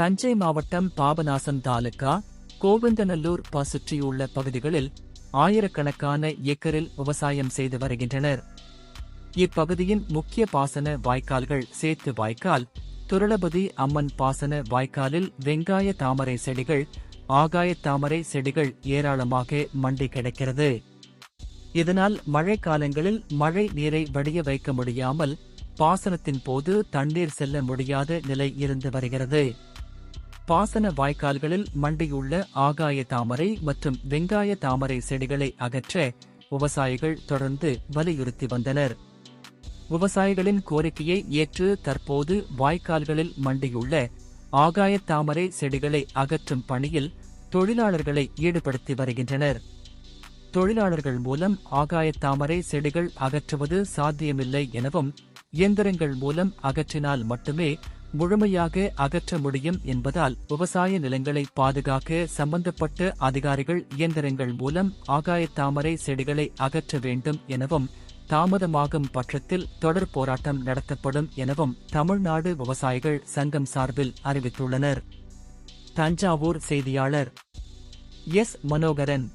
தஞ்சை மாவட்டம் பாபநாசம் தாலுகா கோவிந்தநல்லூர் சுற்றியுள்ள பகுதிகளில் ஆயிரக்கணக்கான ஏக்கரில் விவசாயம் செய்து வருகின்றனர். இப்பகுதியின் முக்கிய பாசன வாய்க்கால்கள் சேத்து வாய்க்கால் துரளபதி அம்மன் பாசன வாய்க்காலில் வெங்காய தாமரை செடிகள் ஆகாய தாமரை செடிகள் ஏராளமாக மண்டி கிடக்கிறது. இதனால் மழை காலங்களில் மழை நீரை வடிய வைக்க முடியாமல் பாசனத்தின் போது தண்ணீர் செல்ல முடியாத நிலை இருந்து வருகிறது. பாசன வாய்க்கால்களில் மண்டியுள்ள ஆகாய தாமரை மற்றும் வெங்காய தாமரை செடிகளை அகற்ற விவசாயிகள் தொடர்ந்து வலியுறுத்தி வந்தனர். விவசாயிகளின் கோரிக்கையை ஏற்று தற்போது வாய்க்கால்களில் மண்டியுள்ள ஆகாய தாமரை செடிகளை அகற்றும் பணியில் தொழிலாளர்களை ஈடுபடுத்தி வருகின்றனர். தொழிலாளர்கள் மூலம் ஆகாய தாமரை செடிகள் அகற்றுவது சாத்தியமில்லை எனவும் இயந்திரங்கள் மூலம் அகற்றினால் மட்டுமே முழுமையாக அகற்ற முடியும் என்பதால் விவசாய நிலங்களை பாதுகாக்க சம்பந்தப்பட்ட அதிகாரிகள் இயந்திரங்கள் மூலம் ஆகாய தாமரை செடிகளை அகற்ற வேண்டும் எனவும் தாமதமாகும் பட்சத்தில் தொடர் போராட்டம் நடத்தப்படும் எனவும் தமிழ்நாடு விவசாயிகள் சங்கம் சார்பில் அறிவித்துள்ளனர். தஞ்சாவூர் செய்தியாளர் எஸ். மனோகரன்